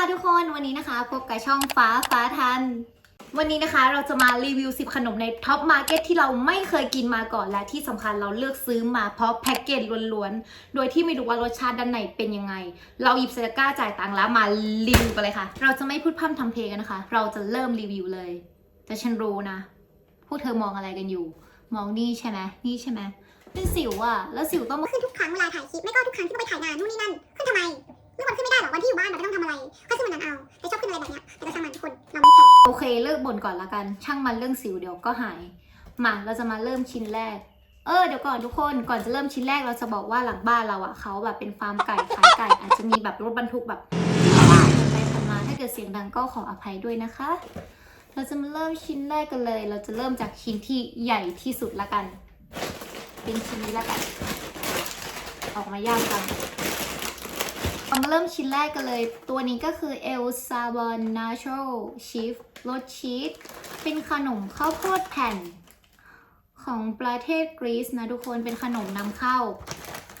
ค่ะทุกคนวันนี้นะคะพบกับช่องฟ้าฟ้าทัน วันนี้นะคะเราจะมารีวิว 10 ขนมในท็อปมาร์เก็ตที่เราไม่เคยกินมาก่อนและที่สำคัญเราเลือกซื้อมาเพราะแพ็กเกจล้วนๆ โดยที่ไม่รู้ว่ารสชาติด้านในเป็นยังไง เราหยิบเซก้าจ่ายตังค์แล้วมารีวิวกันเลยค่ะ เราจะไม่พูดพร่ำทำเพลงกันนะคะ เราจะเริ่มรีวิวเลย แต่ฉันรู้นะพวกเธอมองอะไรกันอยู่ มองนี่ใช่ไหมนี่ใช่ไหมเป็นสิวอะแล้วสิวต้องมาขึ้นทุกครั้งเวลาถ่ายคลิปไม่ก็ทุกครั้งที่ต้องไปถ่ายงานนู่นนี่นั่นขึ้นทำไม เรื่องมันขึ้นไม่ได้หรอกวันที่อยู่บ้านเราไม่ต้องทำอะไรก็ขึ้นวันนั้นเอาแต่ชอบขึ้นอะไรแบบเนี้ยแต่ก็ช่างมันทุกคนเราไม่แคร์โอเคเลิกบ่นก่อนละกัน ช่างมันเรื่องสิวเดี๋ยวก็หายมาเราจะมาเริ่มชิ้นแรกเออเดี๋ยวก่อนทุกคนก่อนจะเริ่มชิ้นแรกเราจะบอกว่าหลังบ้านเราอะเขาแบบเป็นฟาร์มไก่ขายไก่ อาจจะมีแบบรถบรรทุกแบบผ่านไปผ่านมาถ้าเกิดเสียงดังก็ขออภัยด้วยนะคะ เราจะมาเริ่มชิ้นแรกกันเลย เราจะเริ่มจากชิ้นที่ใหญ่ที่สุดละกัน เป็นชิ้นนี้ละกัน ออกมายากจัง มาเริ่มชิ้นแรกกันเลย ตัวนี้ก็คือ El Sabon Natural Chief รสชีสเป็นขนมข้าวโพดแผ่น ของประเทศกรีซนะทุกคนเป็นขนมนำเข้า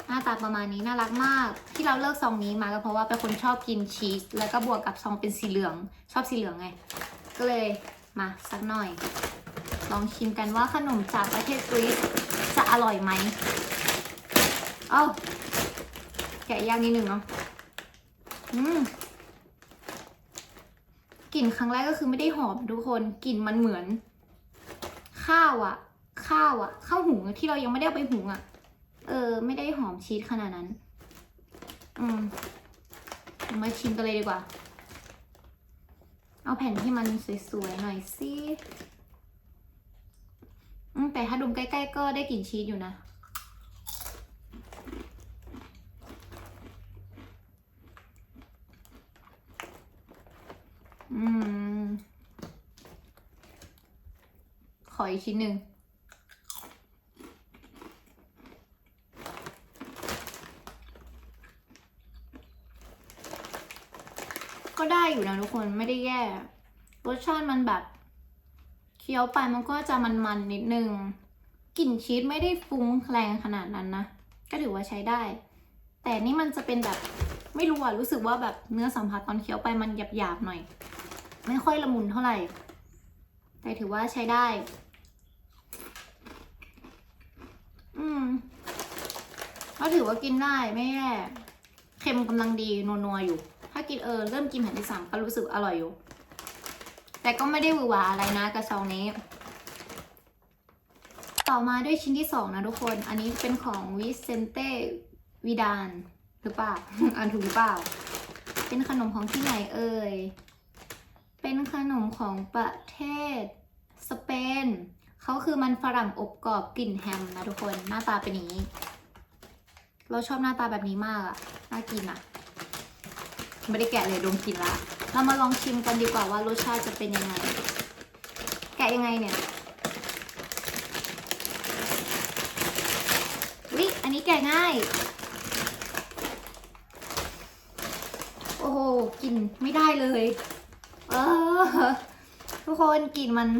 หน้าตาประมาณนี้น่ารักมาก ที่เราเลือกซองนี้มาก็เพราะว่าเป็นคนชอบกินชีส แล้วก็บวกกับซองเป็นสีเหลือง ชอบสีเหลืองไง ก็เลยมาสักหน่อย ลองชิมกันว่าขนมจากประเทศกรีซจะอร่อยไหมเอ้าแกะยากนิดหนึ่งเนาะ อืมกลิ่นครั้งแรกก็คือไม่ได้หอมทุกคนกลิ่นมันเหมือน ข้าวอะข้าวอะข้าวหุงที่เรายังไม่ได้ไปหุงอะเออ ไม่ได้หอมชีสขนาดนั้น อืมมาชิมกันเลยดีกว่า เอาแผ่นที่มันสวยๆหน่อยสิแต่ถ้าดมใกล้ๆก็ได้กลิ่นชีสอยู่นะ อืม ข อีกชิ้นหนึ่งก็ได้อยู่นะทุกคนไม่ได้แย่รสชาติมันแบบเคี้ยวไปมันก็จะมันๆนิดนึงกลิ่นชีสไม่ได้ฟุ้งแรงขนาดนั้นนะ ก็ถือว่าใช้ได้ แต่นี่มันจะเป็นแบบไม่รู้อะรู้สึกว่าแบบเนื้อสัมผัสตอนเคี้ยวไปมันหยาบๆหน่อย ไม่ค่อยละมุนเท่าไหร่ แต่ถือว่าใช้ได้ อื มก็ถือว่ากินได้ไม่แย่เค็มกำลังดีนัวๆอยู่ ถ้ากินเออเริ่มกินแผ่นที่สามก็รู้สึกอร่อยอยู่ แต่ก็ไม่ได้หวือหวาอะไรนะกระซองนี้ ต่อมาด้วยชิ้นที่สองนะทุกคน อันนี้เป็นของวิเซนเต้วิดานหรือเปล่าอ่านถูกหรือเปล่า เป็นขนมของที่ไหนเอ่ย เป็นขนมของประเทศสเปน เขาคือมันฝรั่งอบกรอบกลิ่นแฮมนะทุกคนหน้าตาเป็นอย่างนี้ เราชอบหน้าตาแบบนี้มากอะน่ากินอะไม่ได้แกะเลยดมกินละ เรามาลองชิมกันดีกว่าว่ารสชาติจะเป็นยังไง แกะยังไงเนี่ยวิอันนี้แกะง่าย โอ้โห กินไม่ได้เลย เออ ทุกคนกลิ่นมัน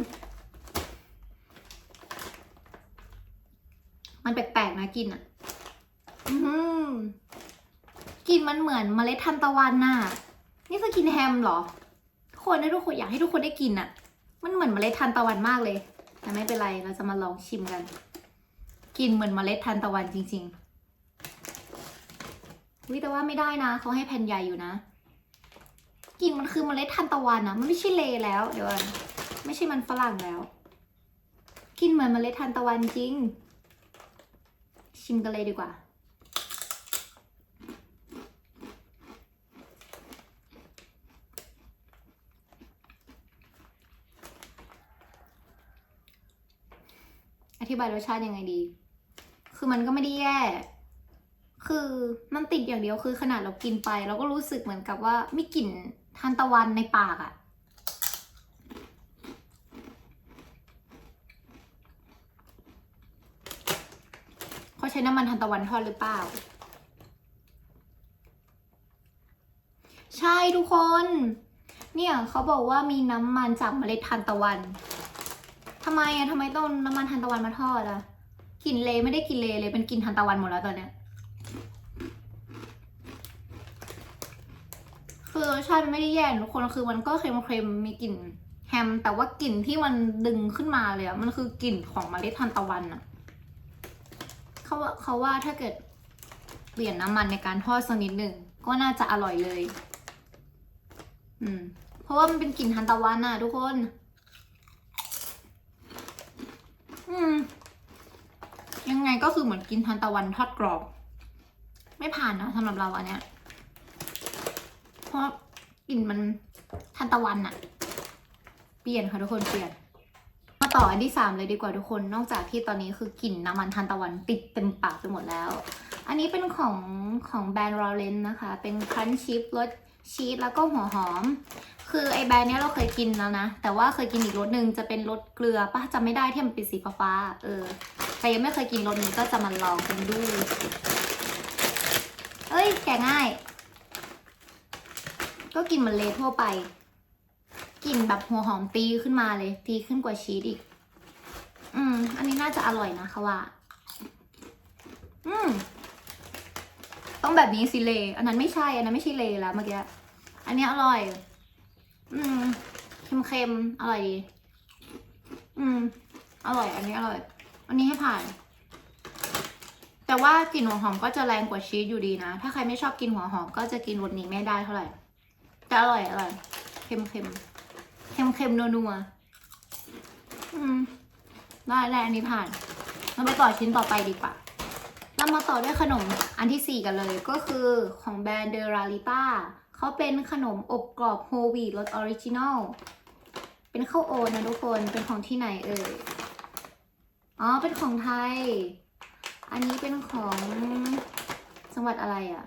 มันแปลกๆนะกินอะอือหือกินมันเหมือนเมล็ดทันตะวันน่ะ นี่คือกินแฮมเหรอทุกคนนะทุกคนอยากให้ทุกคนได้กินอะ มันเหมือนเมล็ดทันตะวันมากเลย แต่ไม่เป็นไรเราจะมาลองชิมกัน กินเหมือนเมล็ดทันตะวันจริงๆวิแต่ว่าไม่ได้นะเขาให้แผ่นใหญ่อยู่นะกินมันคือเมล็ดทันตะวันอะมันไม่ใช่เลแล้ว เดี๋ยวไม่ใช่มันฝรั่งแล้ว กินเหมือนเมล็ดทันตะวันจริง ชิมกันเลยดีกว่า อธิบายรสชาติยังไงดี คือมันก็ไม่ได้แย่ คือมันติดอย่างเดียวคือขนาดเรากินไป เราก็รู้สึกเหมือนกับว่ามีกลิ่นทานตะวันในปากอะเขาใช้น้ำมันทานตะวันทอดหรือเปล่า ใช่ทุกคน เนี่ยเขาบอกว่ามีน้ำมันจากเมล็ดทานตะวันทำไมอะทำไมต้องน้ำมันทานตะวันมาทอดอะกลิ่นเลไม่ได้กลิ่นเลเลยเป็นกลิ่นทานตะวันหมดแล้วตอนเนี้ยคือรสชาติมันไม่ได้แย่นะทุกคนคือมันก็เค็มๆมีกลิ่นแฮม แต่ว่ากลิ่นที่มันดึงขึ้นมาเลยอะมันคือกลิ่นของเมล็ดทานตะวันอะ เขาว่าเขาว่าถ้าเกิดเปลี่ยนน้ำมันในการทอดสักนิดหนึ่งก็น่าจะอร่อยเลย อืม เพราะว่ามันเป็นกลิ่นทานตะวันอะทุกคน อืม ยังไงก็คือเหมือนกินทานตะวันทอดกรอบ ไม่ผ่านนะสำหรับเราอันเนี้ย เพราะกลิ่นมันทานตะวันอะเปลี่ยนค่ะทุกคนเปลี่ยน ต่ออันที่สามเลยดีกว่าทุกคน นอกจากที่ตอนนี้คือกลิ่นน้ำมันทานตะวันติดเต็มปากไปหมดแล้ว อันนี้เป็นของของแบรนด์รอเลนนะคะ เป็นครันชิพรสชีสแล้วก็หัวหอม คือไอแบรนด์เนี้ยเราเคยกินแล้วนะ แต่ว่าเคยกินอีกรสหนึ่งจะเป็นรสเกลือปะจำไม่ได้ที่มันเป็นสีฟ้าเออ ใครยังไม่เคยกินรสนี้ก็จะมาลองกันดู เอ้ยแกง่าย ก็กินมันเลทั่วไป กลิ่นแบบหัวหอมตีขึ้นมาเลย ตีขึ้นกว่าชีสอีก อืม อันนี้น่าจะอร่อยนะคะว่า อืม ต้องแบบนี้สิเล อันนั้นไม่ใช่ อันนั้นไม่ใช่เลแล้วเมื่อกี้ อันนี้อร่อย อืม เค็มๆ อร่อยดี อืม อร่อย อันนี้อร่อย อันนี้ให้ผ่าน แต่ว่ากลิ่นหัวหอมก็จะแรงกว่าชีสอยู่ดีนะ ถ้าใครไม่ชอบกินหัวหอมก็จะกินรสนี้ไม่ได้เท่าไหร่ แต่อร่อย อร่อย เค็มเค็ม เค็มเค็มนัวนัวๆอืมได้ได้อันนี้ผ่าน เราไปต่อชิ้นต่อไปดีกว่าเรามาต่อด้วยขนมอันที่ 4 กันเลยก็คือของแบรนด์เดราลิต้าเขาเป็นขนมอบกรอบโฮลวีตรสออริจินอลเป็นข้าวโอ๊ตนะทุกคนเป็นของที่ไหนเอ่ยอ๋อเป็นของไทย อันนี้เป็นของจังหวัดอะไรอะ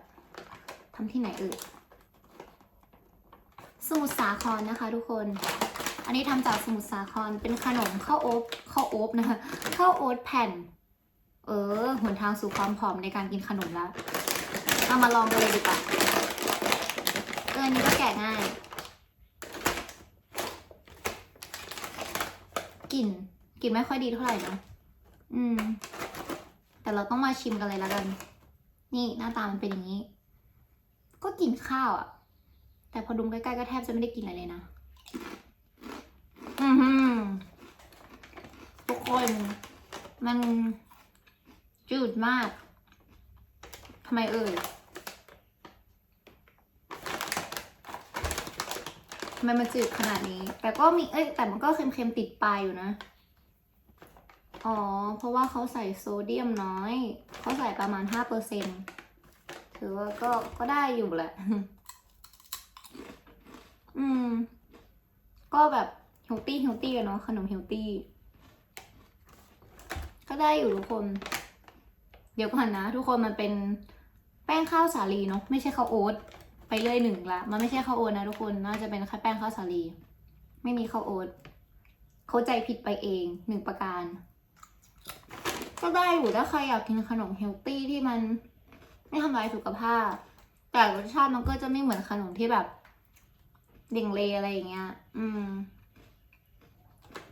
ทำที่ไหนเอ่ย สมุทรสาครนะคะทุกคน อันนี้ทำจากสมุทรสาครเป็นขนมข้าวโอ๊บข้าวโอ๊บนะคะข้าวโอ๊ตแผ่น เออหนทางสู่ความผอมในการกินขนมแล้วเรามาลองกันเลยดีกว่าเอออันนี้ก็แกะง่ายกลิ่นกลิ่นไม่ค่อยดีเท่าไหร่นะอืม แต่เราต้องมาชิมกันเลยแล้วกัน นี่หน้าตามันเป็นอย่างนี้ ก็กลิ่นข้าวอะ แต่พอดุมใกล้ๆก็แทบจะไม่ได้กินอะไรเลยนะ อือหือทุกคนมันจืดมากทำไมเอ่ยทำไมมันจืดขนาดนี้ แต่ก็มีเอ้ยแต่มันก็เค็มๆติดปลายอยู่นะ อ๋อ เพราะว่าเขาใส่โซเดียมน้อย เขาใส่ประมาณห้าเปอร์เซ็นถือว่าก็ก็ได้อยู่แหละ อืม ก็แบบเฮลตี้เฮลตี้กันเนาะขนมเฮลตี้ก็ได้อยู่ทุกคน เดี๋ยวก่อนนะ ทุกคนมันเป็นแป้งข้าวสาลีเนาะไม่ใช่ข้าวโอ๊ตไปเลยหนึ่งละมันไม่ใช่ข้าวโอ๊ตนะทุกคนน่าจะเป็นแค่แป้งข้าวสาลี ไม่มีข้าวโอ๊ตเข้าใจผิดไปเองหนึ่งประการ ก็ได้อยู่ถ้าใครอยากกินขนมเฮลตี้ที่มันไม่ทำลายสุขภาพ แต่รสชาติมันก็จะไม่เหมือนขนมที่แบบ เด่งเลอะไรอย่างเงี้ย อืม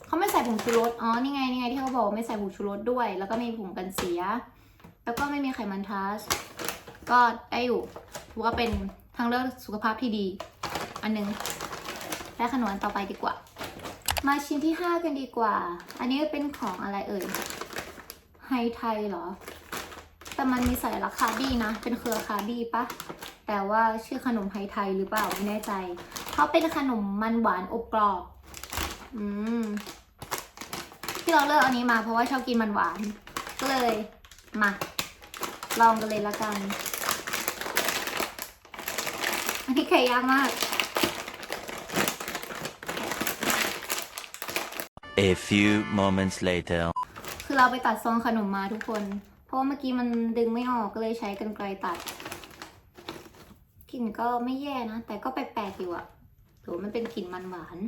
เขาไม่ใส่ผงชูรส อ๋อ นี่ไง นี่ไงที่เขาบอกไม่ใส่ผงชูรสด้วย แล้วก็ไม่มีผงกันเสีย แล้วก็ไม่มีไขมันทัสก็ได้อยู่ถือว่าเป็นทางเลือกสุขภาพที่ดี อันหนึง และขนมต่อไปดีกว่า มาชิ้นที่ห้ากันดีกว่า อันนี้เป็นของอะไรเอ่ย ไฮไทยเหรอ แต่มันมีสัญลักคาร์บี้นะ เป็นเครือคาร์บี้ปะ แต่ว่าชื่อขนมไฮไทยหรือเปล่าไม่แน่ใจ เขาเป็นขนมมันหวานอบกรอบ อืม ที่เราเลือกอันนี้มาเพราะว่าชอบกินมันหวาน ก็เลย มา ลองกันเลยละกัน อันนี้ไข่ยากมาก A few moments later. คือเราไปตัดซองขนมมาทุกคน เพราะว่าเมื่อกี้มันดึงไม่ออกก็เลยใช้กรรไกรตัดกลิ่นก็ไม่แย่นะ แต่ก็แปลกๆอยู่อะ โหมันเป็นกลิ่นมันหวาน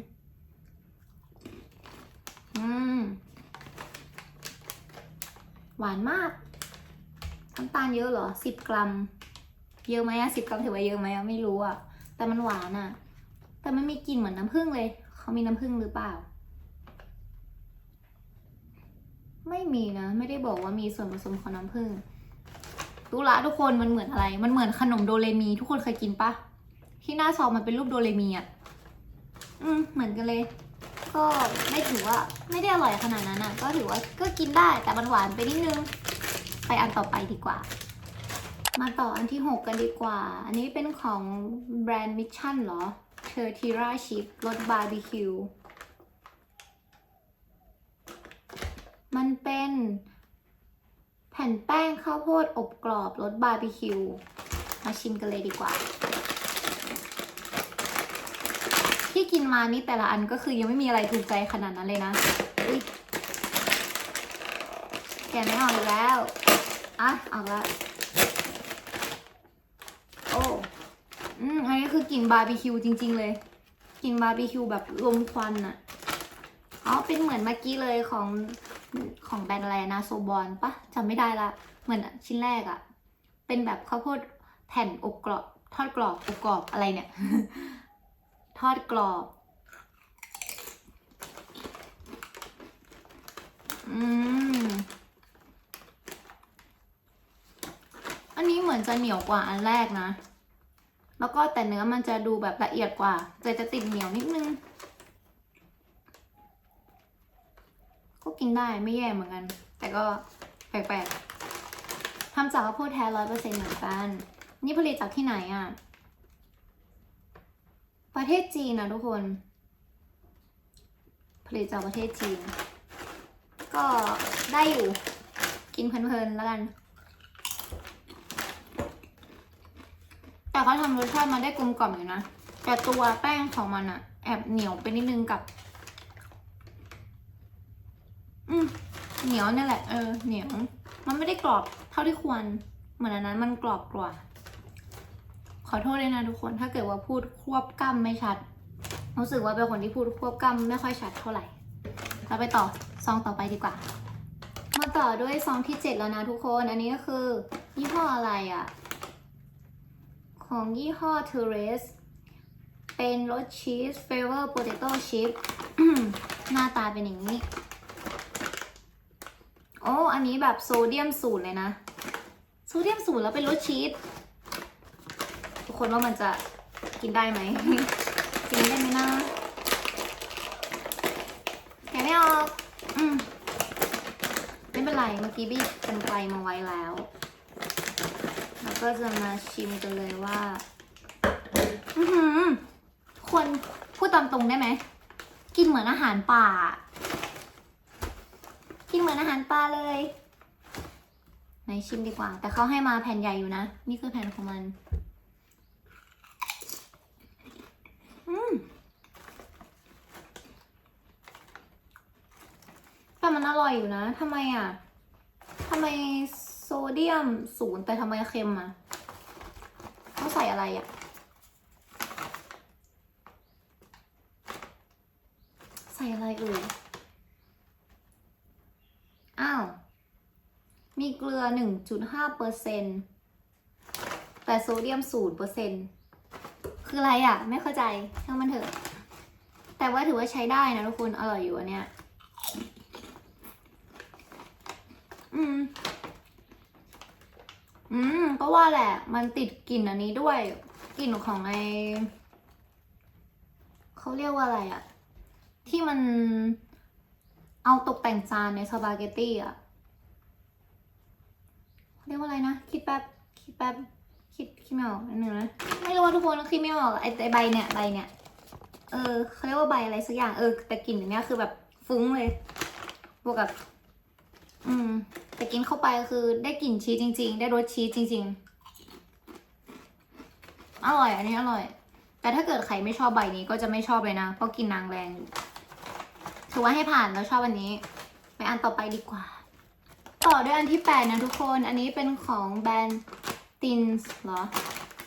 อืม หวานมาก น้ำตาลเยอะเหรอสิบกรัม เยอะไหมอะสิบกรัมถือว่าเยอะไหมอะไม่รู้อะแต่มันหวานอะแต่มันมีกลิ่นเหมือนน้ำผึ้งเลย เขามีน้ำผึ้งหรือเปล่า ไม่มีนะ ไม่ได้บอกว่ามีส่วนผสมของน้ำผึ้งรู้ละทุกคนมันเหมือนอะไร มันเหมือนขนมโดเรมี ทุกคนเคยกินปะที่หน้าซองมันเป็นรูปโดเรมีอะ อืมเหมือนกันเลย ก็ไม่ถือว่าไม่ได้อร่อยขนาดนั้นอะ ก็ถือว่าก็กินได้แต่มันหวานไปนิดนึง ไปอันต่อไปดีกว่า มาต่ออันที่ 6 กันดีกว่า อันนี้เป็นของแบรนด์มิชชั่นเหรอเทอร์ทีราชิพรสบาร์บีคิวมันเป็นแผ่นแป้งข้าวโพดอบกรอบรสบาร์บีคิว มาชิมกันเลยดีกว่า ที่ กินมานี่แต่ละอันก็คือยังไม่มีอะไรถูกใจขนาดนั้นเลยนะอุ๊ยแกไม่ออกอีกแล้วอะออกแล้วโอ้อืมอันนี้คือกลิ่นบาร์บีคิวจริง ๆ เลยกลิ่นบาร์บีคิวแบบลมควันอะอ๋อเป็นเหมือนเมื่อกี้เลยของของแบรนด์อะไรนะโซบอนปะจำไม่ได้ละ เหมือนชิ้นแรกอะเป็นแบบข้าวโพดแผ่นอบกรอบทอดกรอบอบกรอบอะไรเนี่ย ทอดกรอบ อืม อันนี้เหมือนจะเหนียวกว่าอันแรกนะ แล้วก็แต่เนื้อมันจะดูแบบละเอียดกว่าแต่จะติดเหนียวนิดนึง ก็กินได้ไม่แย่เหมือนกัน แต่ก็แปลกๆทำจากข้าวโพดแท้ร้อยเปอร์เซ็นต์เหมือนกัน นี่ผลิตจากที่ไหนอะ ประเทศจีนนะทุกคน ผลิตจากประเทศจีน ก็ได้อยู่ กินเพลินๆแล้วกัน แต่เขาทำรสชาติมาได้กลมกล่อมอยู่นะ แต่ตัวแป้งของมันอะแอบเหนียวไปนิดนึงกับ อืมเหนียวนี่แหละ เออ เหนียว มันไม่ได้กรอบเท่าที่ควร เหมือนอันนั้นมันกรอบกว่า ขอโทษเลยนะทุกคนถ้าเกิดว่าพูดควบกล้ำไม่ชัด รู้สึกว่าเป็นคนที่พูดควบกล้ำไม่ค่อยชัดเท่าไหร่เราไปต่อซองต่อไปดีกว่า มาต่อด้วยซองที่ 7 แล้วนะทุกคนอันนี้ก็คือ ยี่ห้ออะไรอะ่ะ ของยี่ห้อ t e r e s เป็นรสชีสเฟเวอร์โปเตโต้ชิพหน้าตาเป็นอย่างนี้ โอ้ อันนี้แบบโซเดียมศูนย์เลยนะ โซเดียมศูนย์แล้วเป็นรสชีส ทุกคนว่ามันจะกินได้ไหม กินได้ไหมนะแกไม่ออกอืมไม่เป็นไร เมื่อกี้บี้กันไกลมาไว้แล้ว แล้วก็จะมาชิมกันเลยว่า อือหือควรพูดตามตรงได้ไหม กินเหมือนอาหารป่า กินเหมือนอาหารป่าเลยไหนชิมดีกว่า แต่เขาให้มาแผ่นใหญ่อยู่นะ นี่คือแผ่นของมัน อืม แต่มันอร่อยอยู่นะทำไมอะทำไมโซเดียมศูนย์แต่ทำไมเค็มอะต้องใส่อะไรอะ ใส่อะไรเอ่ยอ้าว มีเกลือ 1.5เปอร์เซ็นต์แต่โซเดียม0เปอร์เซ็นต์คืออะไรอะ ไม่เข้าใจช่างมันเถอะ แต่ว่าถือว่าใช้ได้นะทุกคน อร่อยอยู่อันเนี้ย อืม อืม ก็ว่าแหละ มันติดกลิ่นอันนี้ด้วย กลิ่นของไอเขาเรียกว่าอะไรอะที่มันเอาตกแต่งจานในสปาเกตตี้อะเรียกว่าอะไรนะ คิดแป๊บ คิดแป๊บ คิดคิดไม่ออกอันหนึ่งนะ ไม่รู้ว่าทุกคนคิดไม่ออกไอไอใบเนี่ยใบเนี่ย เออเขาเรียกว่าใบอะไรสักอย่าง เออ แต่กลิ่นอันเนี้ยคือแบบฟุ้งเลย บวกกับ อืม แต่กินเข้าไปคือได้กลิ่นชีสจริง ๆ ได้รสชีสจริง ๆ อร่อย อันนี้อร่อย แต่ถ้าเกิดใครไม่ชอบใบนี้ก็จะไม่ชอบเลยนะ เพราะกินนางแรงอยู่ถือว่าให้ผ่านแล้วชอบอันนี้ ไปอันต่อไปดีกว่า ต่อด้วยอันที่แปดนะทุกคน อันนี้เป็นของแบรนด์ตินส์เหรอ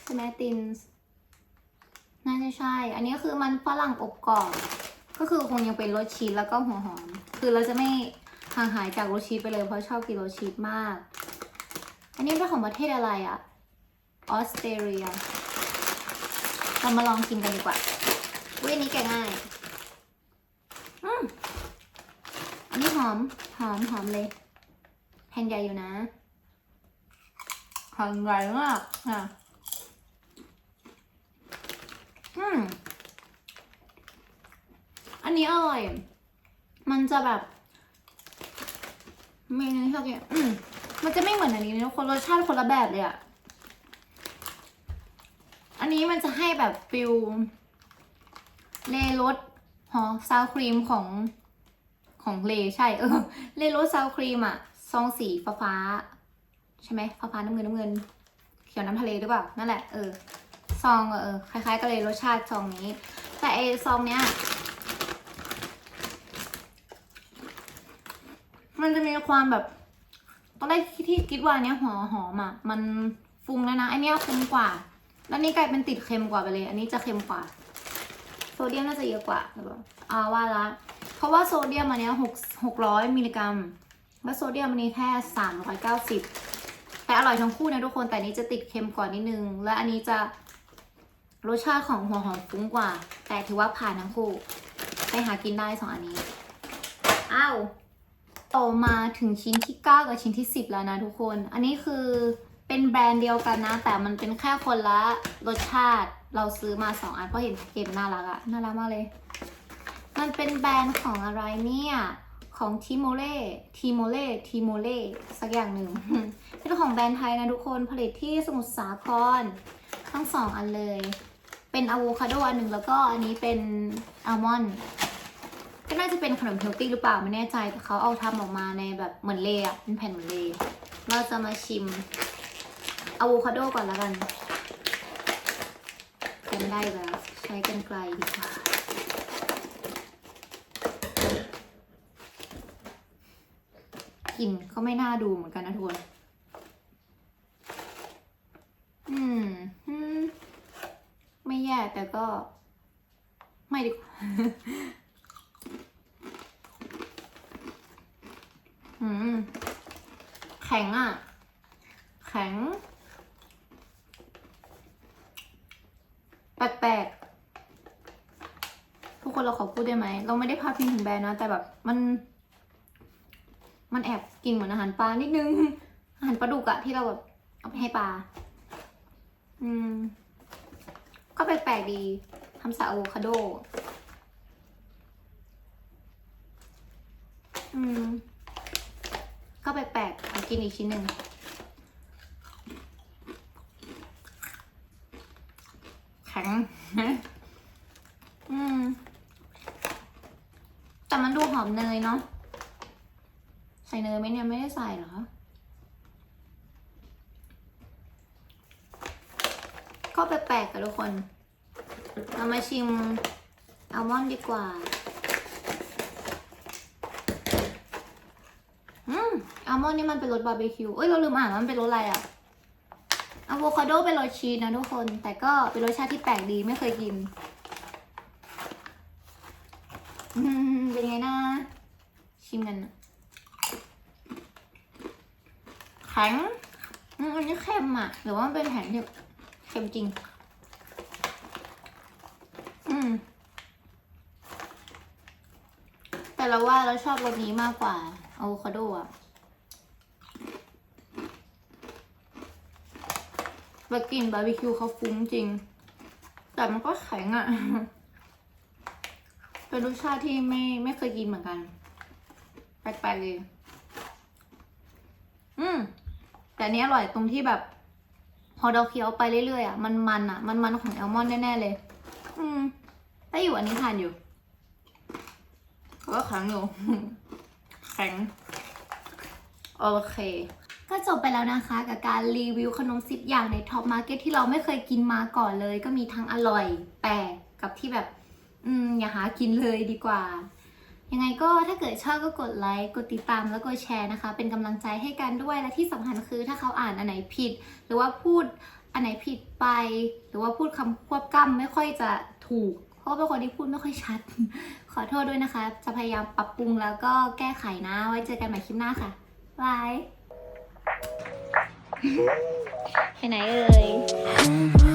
ใช่ไหมตินส์น่าจะใช่ อันนี้คือมันฝรั่งอบกรอบ ก็คือคงยังเป็นรสชีสแล้วก็หัวหอม คือเราจะไม่ ห่างหายจากรชีไปเลยเพราะชอบกินโรชีมาก อันนี้เป็นของประเทศอะไรอะออสเตรเลีย เรามาลองกินกันดีกว่าอุ้ยอันนี้แกง่าย อืมอันนี้หอม หอมหอมเลยแผ่นใหญ่อยู่นะหอมใหญ่มากอะอืมอันนี้อร่อย มันจะแบบ เมนูที่ชอบกินอืมมันจะไม่เหมือนอันนี้นะทุกคนรสชาติคนละแบบเลยอะอันนี้มันจะให้แบบฟิลเลรสหอซาวครีมของของเลใช่เออเลรสซาวครีมอะซองสีฟ้าฟ้าใช่ไหมฟ้าฟ้าน้ำเงินน้ำเงิน เขียวน้ำทะเลหรือเปล่านั่นแหละเออซองเออคล้ายๆกันเลยรสชาติซองนี้ แต่ไอซองเนี้ย มันจะมีความแบบ ตอนแรกที่คิดว่าเนี้ยหอหอมอะมันฟุ้งแล้วนะไอเนี้ยฟุ้งกว่า แล้วนี่กลายเป็นติดเค็มกว่าไปเลย อันนี้จะเค็มกว่า โซเดียมน่าจะเยอะกว่าอเปล่าอ่าว่าละ เพราะว่าโซเดียมอันเนี้ยหกหกร้อยมิลลิกรัม แล้วโซเดียมอันนี้แค่สามร้อยเก้าสิบแต่อร่อยทั้งคู่นะทุกคน แต่นนี้จะติดเค็มกว่านิดนึง และอันนี้จะรสชาติของหัวหอมฟุ้งกว่า แต่ถือว่าผ่านทั้งคู่ ไปหากินได้สองอันนี้ อ้าว ต่อมาถึงชิ้นที่ 9 กับชิ้นที่ 10 แล้วนะทุกคน อันนี้คือเป็นแบรนด์เดียวกันนะ แต่มันเป็นแค่คนละรสชาติ เราซื้อมา 2 อันเพราะเห็นเกมน่ารักอะน่ารักมากเลย มันเป็นแบรนด์ของอะไรเนี่ย ของทีโมเล่ทีโมเล่ทีโมเล่สักอย่างหนึ่ง เป็นของแบรนด์ไทยนะทุกคน ผลิตที่สมุทรสาคร ทั้งสองอันเลย เป็นอะโวคาโดอันหนึ่งแล้วก็อันนี้เป็นอัลมอนด์ ก็น่าจะเป็นขนมเฮลตี้หรือเปล่าไม่แน่ใจแต่เขาเอาทำออกมาในแบบเหมือนเลอะเป็นแผ่นเหมือนเลย์เราจะมาชิมอะโวคาโดก่อนแล้วกันกันได้แล้วใช้กันไกลดีกว่ากินก็ไม่น่าดูเหมือนกันนะทุกคนอืมอืม ไม่แย่แต่ก็ ไม่ดีกว่า อืม แข็งอะ แข็ง แปลกๆ ทุก คนเราขอพูดได้ไหม เราไม่ได้พาดพิงถึงแบรนด์นะ แต่แบบมัน มันแอบกินเหมือนอาหารปลานิดนึง อาหารปลาดุกอะที่เราแบบเอาไปให้ปลา อืม ก็แปลกๆดีทำสาอะโวคาโด อืม ก็แปลกๆเอากินอีกชิ้นหนึ่งแข็ง อืม แต่มันดูหอมเนยเนาะ ใส่เนยไหมเนี่ยไม่ได้ใส่เหรอ ก็แปลกๆกับทุกคน เรามาชิมอัลมอนด์ดีกว่า อืมอัลมอนด์นี่มันเป็นรสบาร์บีคิว เอ้ยเราลืมอ่านมันเป็นรสอะไรอะอะโวคาโดเป็นรสชีสนะทุกคน แต่ก็เป็นรสชาติที่แปลกดีไม่เคยกิน อืม เป็นไงนะ ชิมกันนะแข็งอันนี้เค็มอะหรือว่ามันเป็นแข็งที่เค็มจริง อืม แต่เราว่าเราชอบรสนี้มากกว่าอะโวคาโดอะแบบกลิ่นบาร์บีคิวเขาฟุ้งจริง แต่มันก็แข็งอะ เป็นรสชาติที่ไม่ไม่เคยกินเหมือนกัน แปลกๆเลย อืม แต่อันนี้อร่อยตรงที่แบบ พอเราเคี้ยวไปเรื่อยๆอะ มันมันอะ มันมันของแอลมอนด์แน่ๆเลย อืมได้อยู่อันนี้ทานอยู่ก็แข็งอยู่ แข็ง โอเค ก็จบไปแล้วนะคะ กับการรีวิวขนมสิบอย่างในท็อปมาร์เก็ตที่เราไม่เคยกินมาก่อนเลย ก็มีทั้งอร่อย แปลกกับที่แบบ อืม อย่าหากินเลยดีกว่า ยังไงก็ถ้าเกิดชอบก็กดไลค์กดติดตามแล้วก็แชร์นะคะ เป็นกำลังใจให้กันด้วยและที่สำคัญคือถ้าเขาอ่านอันไหนผิด หรือว่าพูดอันไหนผิดไป หรือว่าพูดคำควบกล้ำไม่ค่อยจะถูก เพราะว่าเป็นคนที่พูดไม่ค่อยชัด ขอโทษด้วยนะคะ จะพยายามปรับปรุงแล้วก็แก้ไขนะ ไว้เจอกันใหม่คลิปหน้าค่ะบายไปไหนเอ่ย